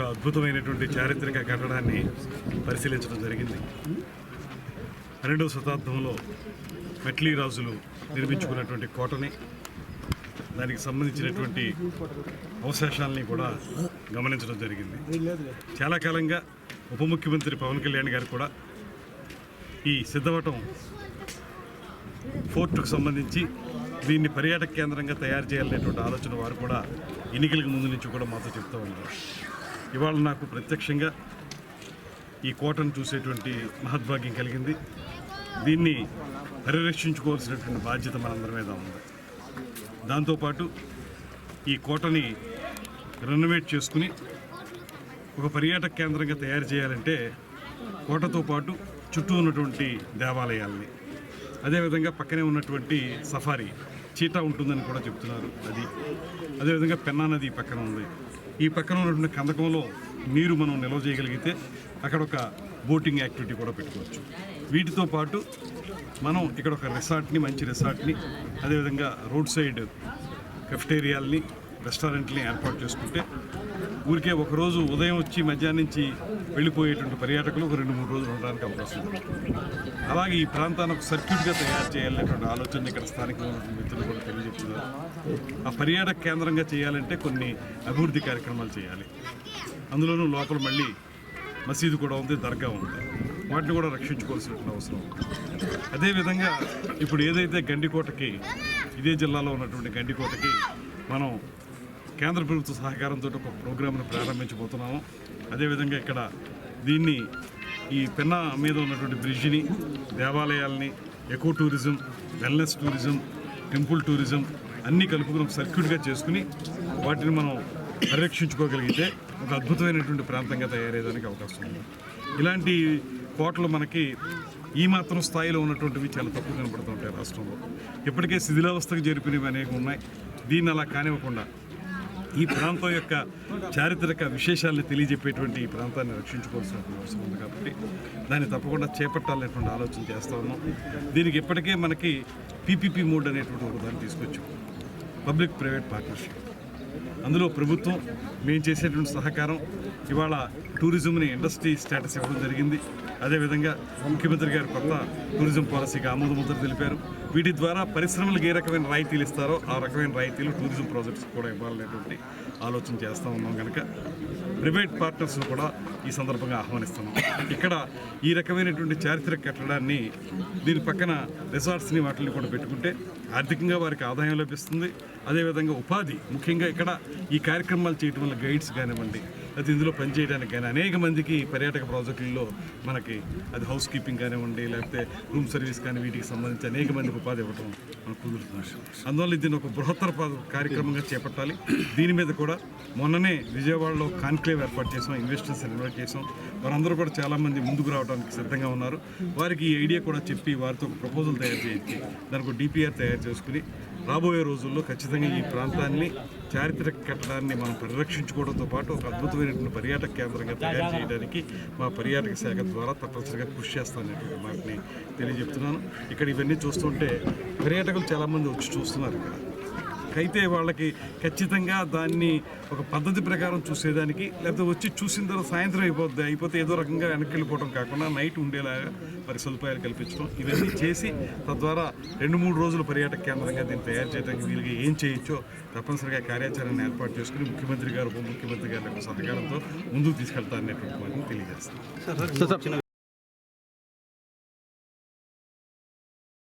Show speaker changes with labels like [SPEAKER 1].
[SPEAKER 1] ఒక అద్భుతమైనటువంటి చారిత్రక కట్టడాన్ని పరిశీలించడం జరిగింది. పన్నెండవ శతాబ్దంలో మెట్లీ రాజులు నిర్మించుకున్నటువంటి కోటని దానికి సంబంధించినటువంటి అవశేషాలని కూడా గమనించడం జరిగింది. చాలా కాలంగా ఉప ముఖ్యమంత్రి పవన్ కళ్యాణ్ గారు కూడా ఈ సిద్ధవటం ఫోర్టుకు సంబంధించి దీన్ని పర్యాటక కేంద్రంగా తయారు చేయాలనేటువంటి ఆలోచన వారు కూడా ఎన్నికలకు ముందు నుంచి కూడా మాతో చెప్తూ ఉన్నారు. ఇవాళ నాకు ప్రత్యక్షంగా ఈ కోటను చూసేటువంటి మహద్భాగ్యం కలిగింది. దీన్ని పరిరక్షించుకోవాల్సినటువంటి బాధ్యత మనందరి మీద ఉంది. దాంతోపాటు ఈ కోటని రెనోవేట్ చేసుకుని ఒక పర్యాటక కేంద్రంగా తయారు చేయాలంటే కోటతో పాటు చుట్టూ ఉన్నటువంటి దేవాలయాల్ని అదేవిధంగా పక్కనే ఉన్నటువంటి సఫారీ చీటా ఉంటుందని కూడా చెప్తున్నారు. అది అదేవిధంగా పెన్నా నది పక్కన ఉంది. ఈ పక్కన ఉన్నటువంటి కందకంలో నీరు మనం నిల్వ చేయగలిగితే అక్కడ ఒక బోటింగ్ యాక్టివిటీ కూడా పెట్టుకోవచ్చు. వీటితో పాటు మనం ఇక్కడ ఒక రిసార్ట్ని మంచి రిసార్ట్ని అదేవిధంగా రోడ్ సైడ్ కెఫ్టేరియాల్ని రెస్టారెంట్ని ఏర్పాటు చేసుకుంటే ఊరికే ఒకరోజు ఉదయం వచ్చి మధ్యాహ్నం నుంచి వెళ్ళిపోయేటువంటి పర్యాటకులు ఒక రెండు మూడు రోజులు ఉండడానికి అవకాశం ఉంది. అలాగే ఈ ప్రాంతాన్ని ఒక సర్క్యూట్గా తయారు చేయాలనేటువంటి ఆలోచన ఇక్కడ స్థానికంగా మిత్రులు కూడా తెలియజెప్తున్నారు ఆ పర్యాటక కేంద్రంగా చేయాలంటే కొన్ని అభివృద్ధి కార్యక్రమాలు చేయాలి. అందులోనూ లోపల మళ్ళీ మసీదు కూడా ఉంది దర్గా ఉంది. వాటిని కూడా రక్షించుకోవాల్సినటువంటి అవసరం ఉంది. అదేవిధంగా ఇప్పుడు ఏదైతే గండికోటకి ఇదే జిల్లాలో ఉన్నటువంటి గండికోటకి మనం కేంద్ర ప్రభుత్వ సహకారంతో ఒక ప్రోగ్రామ్ను ప్రారంభించబోతున్నాము. అదేవిధంగా ఇక్కడ దీన్ని ఈ పెన్నా మీద ఉన్నటువంటి బ్రిడ్జిని దేవాలయాల్ని eco tourism wellness tourism temple tourism అన్నీ కలుపుకుని ఒక సర్క్యూట్గా చేసుకుని వాటిని మనం పరిరక్షించుకోగలిగితే ఒక అద్భుతమైనటువంటి ప్రాంతంగా తయారయ్యేదానికి అవకాశం ఉంది. ఇలాంటి కోటలు మనకి ఈ మాత్రం స్థాయిలో ఉన్నటువంటివి చాలా తక్కువ కనబడుతూ ఉంటాయి రాష్ట్రంలో. ఇప్పటికే శిథిలావస్థకు జరిపినవి అనేవి ఉన్నాయి. దీన్ని అలా కానివ్వకుండా ఈ ప్రాంతం యొక్క చారిత్రక విశేషాలను తెలియజెప్పేటువంటి ఈ ప్రాంతాన్ని రక్షించుకోవాల్సిన అవసరం ఉంది కాబట్టి దాన్ని తప్పకుండా చేపట్టాలనేటువంటి ఆలోచన చేస్తా ఉన్నాం. దీనికి ఇప్పటికే మనకి పీపీపీ మోడ్ అనేటువంటి ఒక దాన్ని తీసుకొచ్చాం. Public private partnership. అందులో ప్రభుత్వం మేము చేసేటువంటి సహకారం ఇవాళ టూరిజంని ఇండస్ట్రీ స్టేటస్ ఇవ్వడం జరిగింది. అదేవిధంగా ముఖ్యమంత్రి గారు కొత్త టూరిజం పాలసీకి ఆమోద ముద్ర తెలిపారు. వీటి ద్వారా పరిశ్రమలకు ఏ రకమైన రాయితీలు ఇస్తారో ఆ రకమైన రాయితీలు టూరిజం ప్రాజెక్ట్స్ కూడా ఇవ్వాలనేటువంటి ఆలోచన చేస్తూ ఉన్నాం కనుక ప్రైవేట్ పార్ట్నర్స్ను కూడా ఈ సందర్భంగా ఆహ్వానిస్తున్నాం. ఇక్కడ ఈ రకమైనటువంటి చారిత్రక కట్టడాన్ని దీని పక్కన రిసార్ట్స్ని వాటిని కూడా పెట్టుకుంటే ఆర్థికంగా వారికి ఆదాయం లభిస్తుంది. అదేవిధంగా ఉపాధి ముఖ్యంగా ఇక్కడ ఈ కార్యక్రమాలు చేయటం వల్ల గైడ్స్ కానివ్వండి అది ఇందులో పనిచేయడానికి కానీ అనేక మందికి పర్యాటక ప్రాజెక్టుల్లో మనకి అది హౌస్ కీపింగ్ కానివ్వండి లేకపోతే రూమ్ సర్వీస్ కానీ వీటికి సంబంధించి అనేక మందికి ఉపాధి ఇవ్వటం మనకు కుదురుతుంది. అందువల్ల దీన్ని ఒక బృహత్తర కార్యక్రమంగా చేపట్టాలి. దీని మీద కూడా మొన్ననే విజయవాడలో కాన్క్లేవ్ ఏర్పాటు చేసాం ఇన్వెస్టర్స్ ఇన్వైట్ చేసాం. వారందరూ కూడా చాలామంది ముందుకు రావడానికి సిద్ధంగా ఉన్నారు. వారికి ఈ ఐడియా కూడా చెప్పి వారితో ఒక ప్రపోజల్ తయారు చేయించి దానికి ఒక డిపిఆర్ తయారు చేసుకుని రాబోయే రోజుల్లో ఖచ్చితంగా ఈ ప్రాంతాన్ని చారిత్రక కట్టడాన్ని మనం పరిరక్షించుకోవడంతో పాటు ఒక అద్భుతమైనటువంటి పర్యాటక కేంద్రంగా తయారు చేయడానికి మా పర్యాటక శాఖ ద్వారా తప్పనిసరిగా కృషి చేస్తాననేటువంటి మాటని తెలియజెప్తున్నాను. ఇక్కడ ఇవన్నీ చూస్తుంటే పర్యాటకులు చాలామంది వచ్చి చూస్తున్నారు ఇక్కడ. అయితే వాళ్ళకి ఖచ్చితంగా దాన్ని ఒక పద్ధతి ప్రకారం చూసేదానికి లేకపోతే వచ్చి చూసిన తర్వాత సాయంత్రం అయిపోద్ది అయిపోతే ఏదో రకంగా వెనక్కి వెళ్ళిపోవడం కాకుండా నైట్ ఉండేలాగా మరి సదుపాయాలు కల్పించడం ఇవన్నీ చేసి తద్వారా రెండు మూడు రోజులు పర్యాటక కేంద్రంగా దీన్ని తయారు చేయడానికి వీలుగా ఏం చేయొచ్చో తప్పనిసరిగా కార్యాచరణ ఏర్పాటు చేసుకుని ముఖ్యమంత్రి గారు ఉప ముఖ్యమంత్రి గారి యొక్క సహకారంతో ముందుకు తీసుకెళ్తారనేటువంటి మాటను తెలియజేస్తాను